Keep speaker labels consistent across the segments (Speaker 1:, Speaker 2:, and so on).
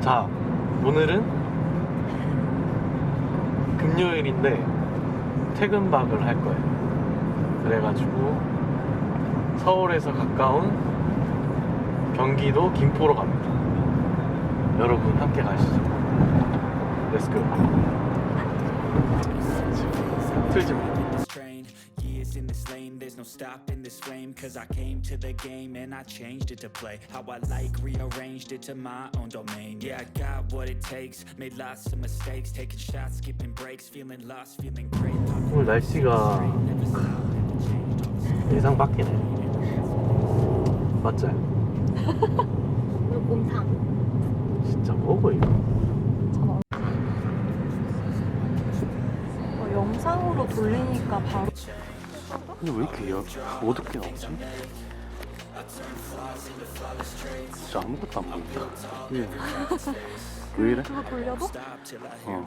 Speaker 1: 자, 오늘은 금요일인데 퇴근박을 할 거예요. 그래가지고 서울에서 가까운 경기도 김포로 갑니다. 여러분 함께 가시죠. 렛츠고. 틀지 마.
Speaker 2: No stopping this flame Cause I came to the game and I changed it to play How I like, rearranged it to my own domain Yeah, I got what it takes, made lots of mistakes Taking shots, skipping breaks, feeling lost, feeling great
Speaker 1: 오늘 날씨가 예상 밖이네. 맞지?
Speaker 3: 오늘 곰탕.
Speaker 1: 진짜 먹어 이거.
Speaker 4: 어, 영상으로 돌리니까 바로
Speaker 1: 근데 왜 이렇게 여, 어둡게 나오지? 진짜 아무것도 안 보인다. 예. 왜 이래?
Speaker 4: 그거 돌려도
Speaker 1: 어.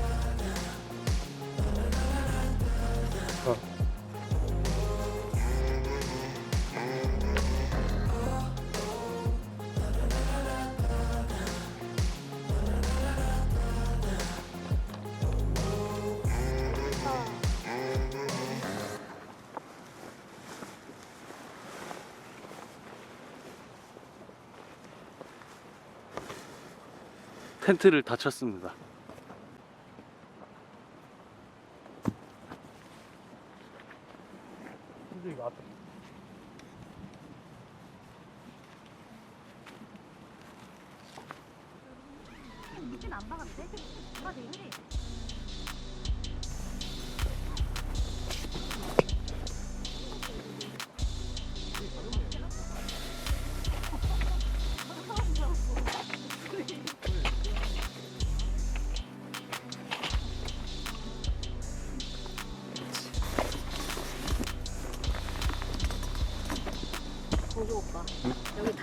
Speaker 1: 텐트를 다 쳤습니다.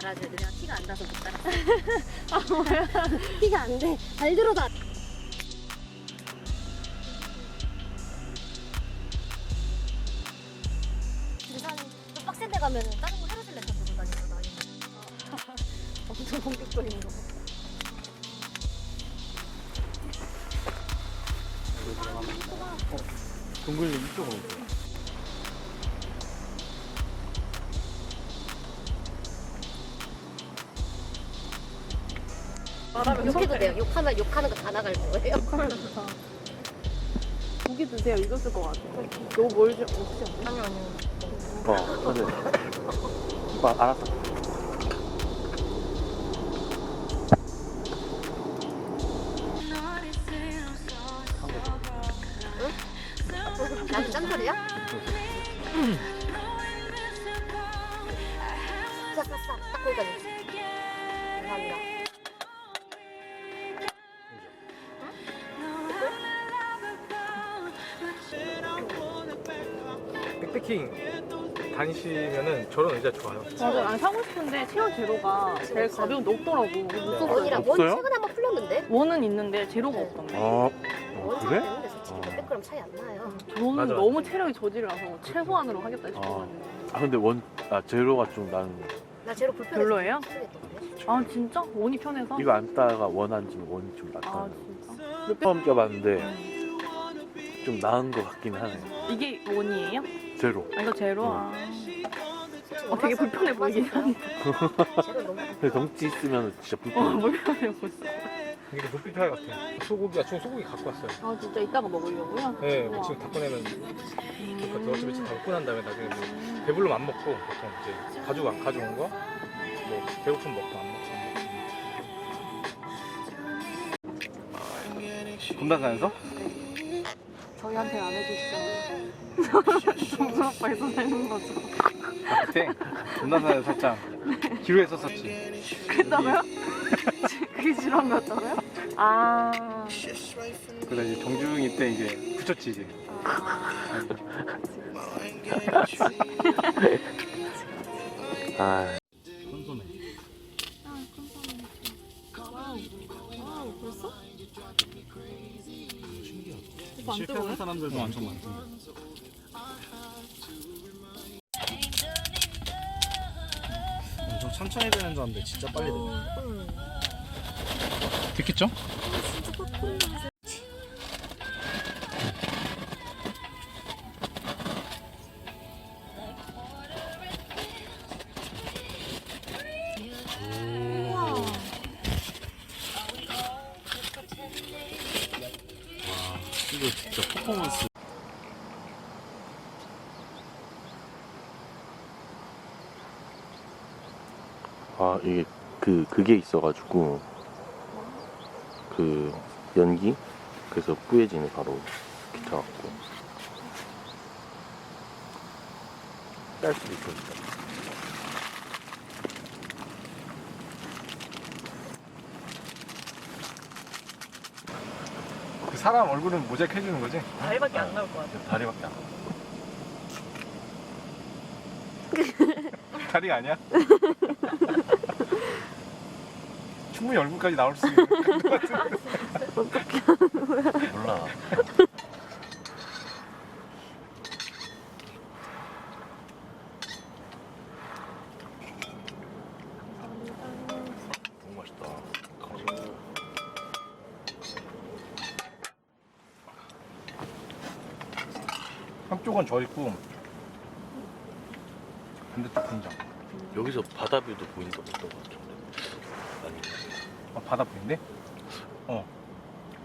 Speaker 3: 여기 달아줘야 돼 내가 티가 안 나서 못 달았어. 아 뭐야? 티가 안 돼 잘 들어다 등산 좀 빡센 데 가면은 다른 거 하루 종일 다 들고 다니고 나 엄청 본격적인 거.
Speaker 1: 동굴님 이쪽으로 오세요.
Speaker 3: 욕해도 돼요 욕하면 욕하는 거 다 나갈 거예요
Speaker 4: 카메라 좋다. 고기 드세요. 익었을 것 같아. 너무 멀지 없지 않나? 아니 아니.
Speaker 1: 어, 그래. 오빠 알았어.
Speaker 5: 백패킹 다니시면은 저런 의자 좋아요.
Speaker 4: 맞아. 안 사고 싶은데 체어 제로가 제일 가벼운 데 없더라고. 못 썼어요.
Speaker 3: 원이랑 원
Speaker 1: 없어요?
Speaker 3: 최근에 한번 풀렸는데
Speaker 4: 원은 있는데 제로가 없던데.
Speaker 1: 아,
Speaker 3: 원
Speaker 1: 어, 그래?
Speaker 3: 되는데 솔직히 몇백 그램 차이 안 나요
Speaker 4: 저는
Speaker 5: 맞아.
Speaker 4: 너무 체력이 저질이라서 최소한으로 하겠다 싶어가지고.
Speaker 1: 아 근데 원, 아 제로가 좀 나는
Speaker 3: 나 제로 불편해서
Speaker 4: 별로예요?
Speaker 3: 쓰겠던데.
Speaker 4: 아 진짜? 원이 편해서?
Speaker 1: 이거 안 따가 원 앉으면 원이 좀 낫다.
Speaker 4: 아 진짜?
Speaker 1: 처음 껴봤는데 좀 나은 것 같긴 하네.
Speaker 4: 이게 원이에요?
Speaker 1: 제로.
Speaker 4: 아, 이거 제로?
Speaker 1: 어.
Speaker 4: 아. 어, 되게 불편해 보이긴
Speaker 3: 너무
Speaker 1: 근데 덩치 있으면 진짜
Speaker 4: 어,
Speaker 1: 불편해.
Speaker 4: 불편해 보였어.
Speaker 5: 이게 높이 타이 같아. 소고기, 아침 소고기 갖고 왔어요.
Speaker 4: 아, 진짜 이따가 먹으려고요?
Speaker 5: 네,
Speaker 4: 우와.
Speaker 5: 지금 다 꺼내면 좋거든요. 어차피 다 먹고 난 다음에 나중에 뭐
Speaker 4: 음.
Speaker 5: 배불러면 안 먹고 보통 이제 가족 가져온 거, 뭐 배고프면 먹고 안 먹고. 군단산에서?
Speaker 4: 저희한테 안 해주시잖아요. 정수 오빠에서 내는 거죠.
Speaker 5: 그때 군단산에서 살짝 기로 했었었지.
Speaker 4: 그랬다고요? 그게 지루한 거였다고요? 아.
Speaker 5: 그래서 이제 정중이 때 이제 붙였지 이제.
Speaker 1: 아,
Speaker 5: 손
Speaker 4: 오빠 안
Speaker 5: 실패하는
Speaker 4: 뜨거워요?
Speaker 5: 사람들도 엄청 많습니다. 엄청 천천히 되는 줄 알았는데 진짜 빨리 되네. 됐겠죠?
Speaker 1: 이거 진짜 퍼포먼스. 아, 이게 그, 그게 있어가지고, 그, 연기? 그래서 뿌얘지네, 바로. 기차갖고. 딸 수도 진
Speaker 5: 사람 얼굴은 모자이크 해주는 거지?
Speaker 4: 다리밖에 안 나올 것 같아.
Speaker 1: 다리밖에 안
Speaker 5: 다리가 아니야? 충분히 얼굴까지 나올 수 있는 것 같은데.
Speaker 1: 몰라. 너무 맛있다.
Speaker 5: 한쪽은 저 있고 반대쪽 분장.
Speaker 1: 여기서 바다 뷰도 보인다 어떤 것 같은데? 아니,
Speaker 5: 아, 바다 보이는데?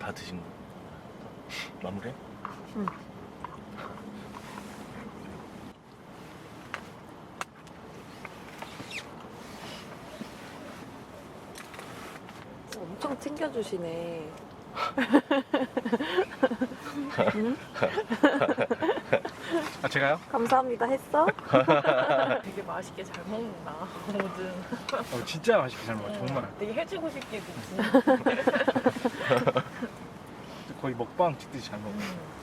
Speaker 1: 다 드신 거. 마무리?
Speaker 6: 엄청 챙겨주시네.
Speaker 5: 아 제가요?
Speaker 6: 감사합니다 했어?
Speaker 4: 되게 맛있게 잘 먹는다. 뭐든.
Speaker 5: 어, 진짜 맛있게 잘 먹어요. 정말.
Speaker 4: 되게 해주고 싶게 됐지.
Speaker 5: 거의 먹방 찍듯이 잘 먹어요.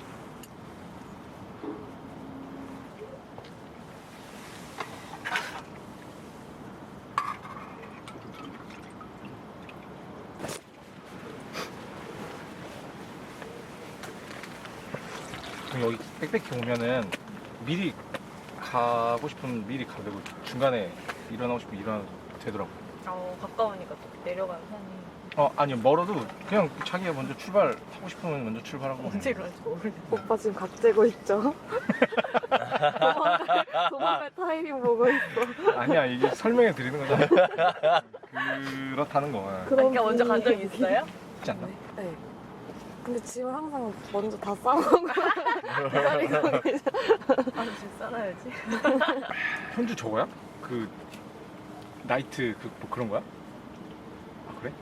Speaker 5: 그럼 여기 빽빽히 오면은 미리 가고 싶으면 미리 가도 되고 중간에 일어나고 싶으면 일어나도 되더라고.
Speaker 4: 어, 가까우니까 또 내려가는 편이.
Speaker 5: 어 아니요 멀어도 그냥 자기가 먼저 출발 하고 싶으면 먼저 출발하고.
Speaker 4: 언제 일어날지 모르겠네.
Speaker 6: 오빠 지금 각 재고 있죠? 도망갈, 도망갈 타이밍 보고 있어.
Speaker 5: 아니야 이게 설명해 드리는 거잖아. 그렇다는 거
Speaker 6: 그런
Speaker 4: 그러니까 먼저 간 적
Speaker 6: 분위기.
Speaker 4: 있어요?
Speaker 5: 있지 않나?
Speaker 6: 네. 근데 지금 항상 먼저 다 싸우고 기다리고 계셔.
Speaker 4: 아, 지금 싸놔야지.
Speaker 5: 현주 저거야? 그 나이트 그 뭐 그런 거야? 아 그래?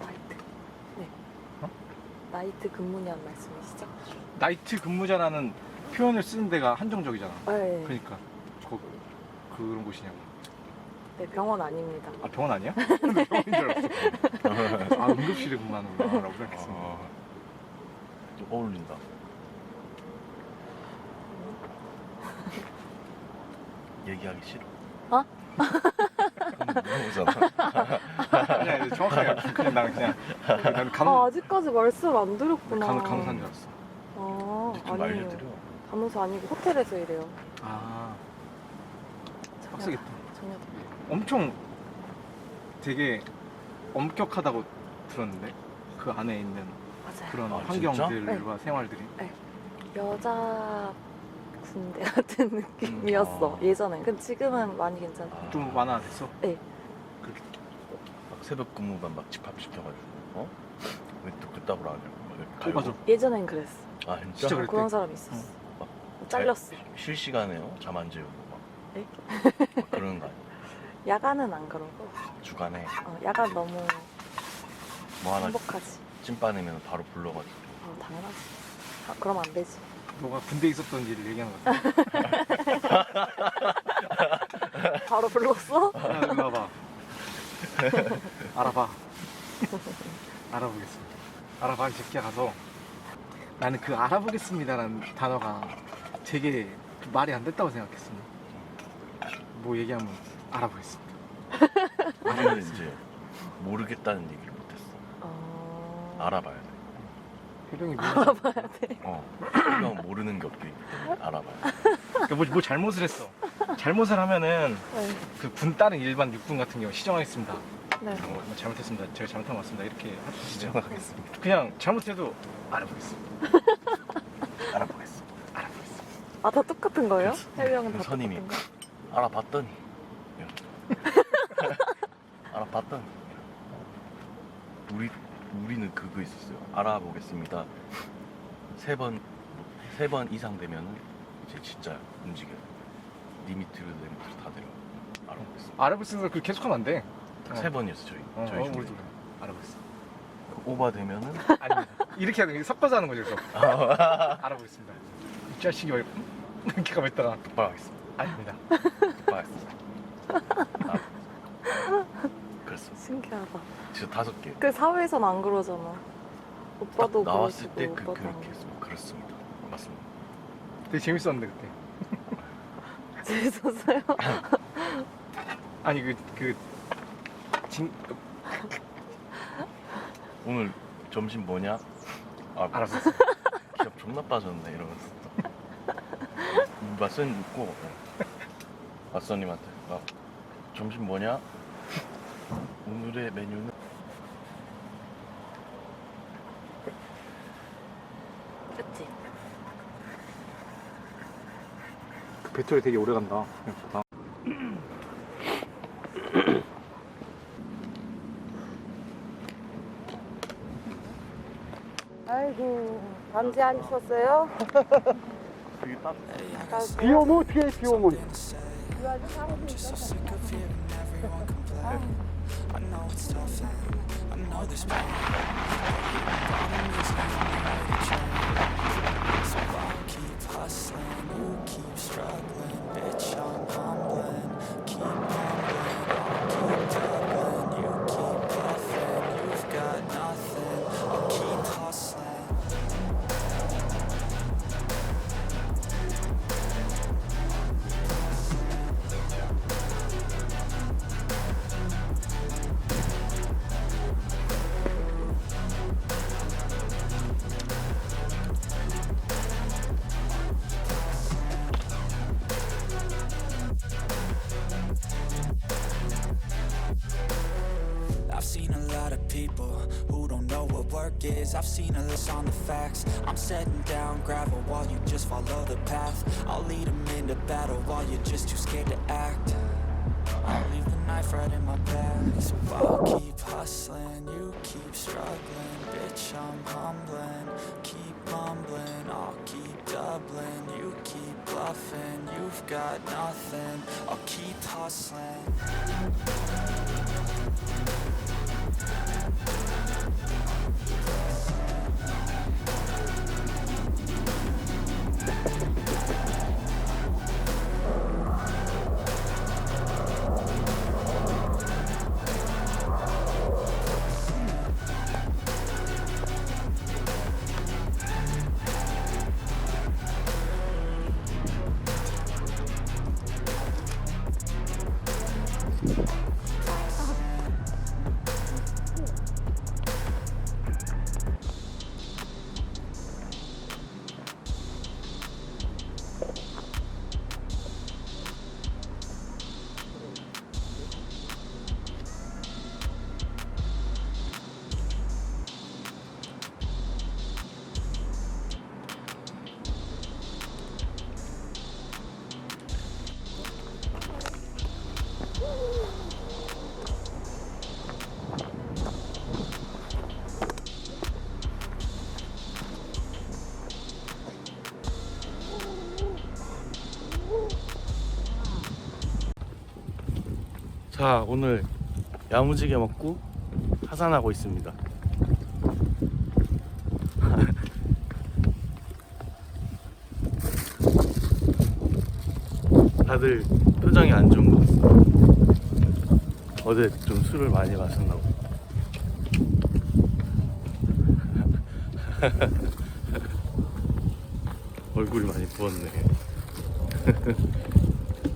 Speaker 6: 나이트. 네.
Speaker 5: 어?
Speaker 6: 나이트 근무냐는 말씀이시죠?
Speaker 5: 나이트 근무자라는 표현을 쓰는 데가 한정적이잖아.
Speaker 6: 네.
Speaker 5: 그러니까 저 그런 곳이냐고.
Speaker 6: 네, 병원 아닙니다.
Speaker 5: 아 병원 아니야? 병원인 줄 알았어. 아 응급실에 근무하는구나라고 생각했어.
Speaker 1: 좀 어울린다. 얘기하기 싫어.
Speaker 6: 어?
Speaker 1: 물어보잖아.
Speaker 5: 아니야 이제 정확하게. 그냥 나는 그냥 나는 간
Speaker 6: 아, 아직까지 말씀 안 드렸구나.
Speaker 5: 간 간호사인 줄 알았어.
Speaker 6: 아,
Speaker 1: 좀
Speaker 6: 아니에요.
Speaker 1: 알려드려.
Speaker 6: 간호사 아니고 호텔에서 일해요.
Speaker 5: 아
Speaker 6: 전혀
Speaker 5: 빡세겠다.
Speaker 6: 전혀.
Speaker 5: 엄청 되게 엄격하다고 들었는데 그 안에 있는
Speaker 6: 맞아요.
Speaker 5: 그런
Speaker 1: 아,
Speaker 5: 환경들과 생활들이.
Speaker 6: 여자 군대 같은 느낌이었어
Speaker 1: 아.
Speaker 6: 예전엔. 근데 지금은 많이 괜찮아.
Speaker 1: 아,
Speaker 5: 좀 완화됐어.
Speaker 1: 막 새벽 근무만 막 집합시켜가지고 어? 왜 또 그따구로 하냐고 막 이렇게
Speaker 5: 어,
Speaker 1: 갈고.
Speaker 5: 맞아.
Speaker 6: 예전엔 그랬어.
Speaker 1: 아 진짜?
Speaker 5: 진짜
Speaker 6: 어,
Speaker 5: 그랬대.
Speaker 6: 그런 사람 있었어.
Speaker 1: 막
Speaker 6: 잘렸어.
Speaker 1: 잘- 실시간에요? 잠 안 재우고 막.
Speaker 6: 네?
Speaker 1: 막 그러는 거 아니야?
Speaker 6: 야간은 안 그러고
Speaker 1: 주간에
Speaker 6: 어, 야간 너무
Speaker 1: 뭐 하나
Speaker 6: 행복하지.
Speaker 1: 찐빠내면 바로 불러가지고
Speaker 6: 어, 당연하지. 아, 그럼 안 되지.
Speaker 5: 너가 군대 에 있었던 일을 얘기하는 거 같아.
Speaker 6: 바로 불렀어?
Speaker 5: 아, 이리 와봐. 알아봐. 알아보겠습니다. 알아봐, 이 새끼야 가서. 나는 그 알아보겠습니다라는 단어가 되게 말이 안 됐다고 생각했어. 뭐 얘기하면 알아보겠습니다.
Speaker 1: 우리는 이제 모르겠다는 얘기를 못했어
Speaker 6: 어...
Speaker 1: 알아봐야 돼
Speaker 5: 해병이 뭐,
Speaker 6: 알아봐야 돼.
Speaker 1: 어. 그냥 모르는 게 없기 때문에 알아봐야 돼
Speaker 5: 그러니까 뭐, 뭐 잘못을 했어. 잘못을 하면은
Speaker 6: 네.
Speaker 5: 그 군 다른 일반 육군 같은 경우 시정하겠습니다.
Speaker 6: 네.
Speaker 5: 어, 뭐 잘못했습니다. 제가 잘못한 것 같습니다. 이렇게.
Speaker 1: 시정하겠습니다
Speaker 5: 그냥 잘못해도 알아보겠습니다.
Speaker 1: 알아보겠습니다
Speaker 5: 알아보겠습니다.
Speaker 6: 아, 다 똑같은 거예요? 해병은 다
Speaker 1: 선임이
Speaker 6: 똑같은 거?
Speaker 1: 알아봤더니 알아봤더니 우리 우리는 그거 있었어요 알아보겠습니다 세 번 세 번 이상 되면은 이제 진짜 움직여요 리미트로 내 밑으로 다 내려 알아보겠습니다
Speaker 5: 알아보겠습니다. 그 계속하면 안 돼. 어.
Speaker 1: 세 번이었어 저희
Speaker 5: 어,
Speaker 1: 저희
Speaker 5: 어,
Speaker 1: 중에
Speaker 5: 그래. 알아보겠습니다.
Speaker 1: 오바 되면은
Speaker 5: 아닙니다. 이렇게 하는 게 섞어서 하는 거죠. 그래서. 알아보겠습니다. 이 자식이 왜 이렇게 가만 있다가
Speaker 1: 똑바로 하겠습니다
Speaker 5: 아닙니다.
Speaker 1: 똑바로 하겠습니다 아, 그랬어
Speaker 6: 신기하다.
Speaker 1: 진짜 다섯 개
Speaker 6: 그 사회에선 안 그러잖아. 오빠도
Speaker 1: 딱 나왔을 때 그,
Speaker 6: 오빠도
Speaker 1: 그렇게
Speaker 6: 안
Speaker 1: 했어 그렇습니다 맞습니다
Speaker 5: 되게 재밌었는데 그때.
Speaker 6: 그러고. 재밌었어요?
Speaker 5: 아니 그그 진...
Speaker 1: 오늘 점심 뭐냐? 아,
Speaker 5: 알았어.
Speaker 1: 기억 존나 빠졌네 이러면서 맞선이 묻고 맞선님한테 아, 점심 뭐냐? 오늘의 메뉴는
Speaker 6: 그치?
Speaker 5: 그 배터리 되게 오래 간다. 생각보다.
Speaker 6: 아이고, 반지 안 추웠어요?
Speaker 1: 되게
Speaker 5: 따비 오면 어떻게 해, 비 오면.
Speaker 2: I know it's tough and I know this pain. is, I've seen a list on the facts. I'm setting down gravel while you just follow the path. I'll lead them into battle while you're just too scared to act. I'll leave the knife right in my back So I'll keep hustling, you keep struggling Bitch, I'm humbling, keep mumbling I'll keep doubling, you keep bluffing You've got nothing, I'll keep hustling.
Speaker 1: 자 오늘 야무지게 먹고 하산하고 있습니다. 다들 표정이 안 좋은 것 같습니다. 어제 좀 술을 많이 마셨나 보. 얼굴이 많이 부었네.